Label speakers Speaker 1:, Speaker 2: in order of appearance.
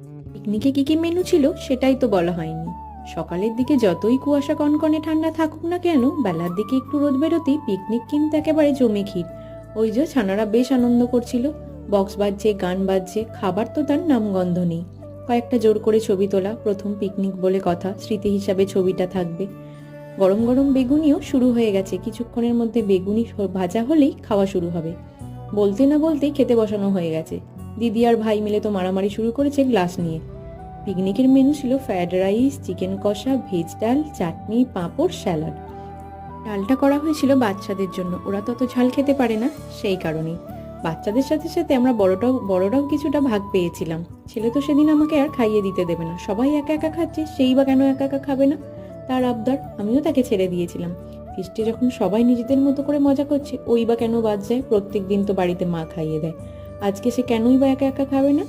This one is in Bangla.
Speaker 1: পিকনিকে কি কি মেনু ছিল সেটাই তো বলা হয়নি। সকালের দিকে যতই কুয়াশা কনকনে ঠান্ডা থাকুক না কেন, বেলার দিকে একটু রোদ বেরোতেই পিকনিক কিন্তু একেবারে জমে ক্ষীর। ওই যে ছানারা বেশ আনন্দ করছিল। বক্স বাজছে, গান বাজছে, খাবার তো তার নামগন্ধ নেই। কয়েকটা জোর করে ছবি তোলা, প্রথম পিকনিক বলে কথা, স্মৃতি হিসাবে ছবিটা থাকবে। গরম গরম বেগুনিও শুরু হয়ে গেছে। কিছুক্ষণের মধ্যে বেগুনি ভাজা হলেই খাওয়া শুরু হবে। বলতে না বলতেই খেতে বসানো হয়ে গেছে। দিদি আর ভাই মিলে তো মারামারি শুরু করেছে গ্লাস নিয়ে। পিকনিকের মেনু ছিল ফ্রায়েড রাইস, চিকেন কষা, ভেজ ডাল, চাটনি, পাঁপড়, স্যালাড। ডালটা করা হয়েছিল বাচ্চাদের জন্য, ওরা তত ঝাল খেতে পারে না, সেই কারণেই। বাচ্চাদের সাথে সাথে আমরা বড়টাও, বড়রাও কিছুটা ভাগ পেয়েছিলাম। ছেলে তো সেদিন আমাকে আর খাইয়ে দিতে দেবে না। সবাই একা একা খাচ্ছে, সেই বা কেন একা একা খাবে না? তার আবদার, আমিও তাকে ছেড়ে দিয়েছিলাম। ফিস্টে যখন সবাই নিজেদের মতো করে মজা করছে, ওই বা কেন বাদ যায়? প্রত্যেক দিন তো বাড়িতে মা খাইয়ে দেয়। আজকে সে কেনই বা একা একা খাবে না?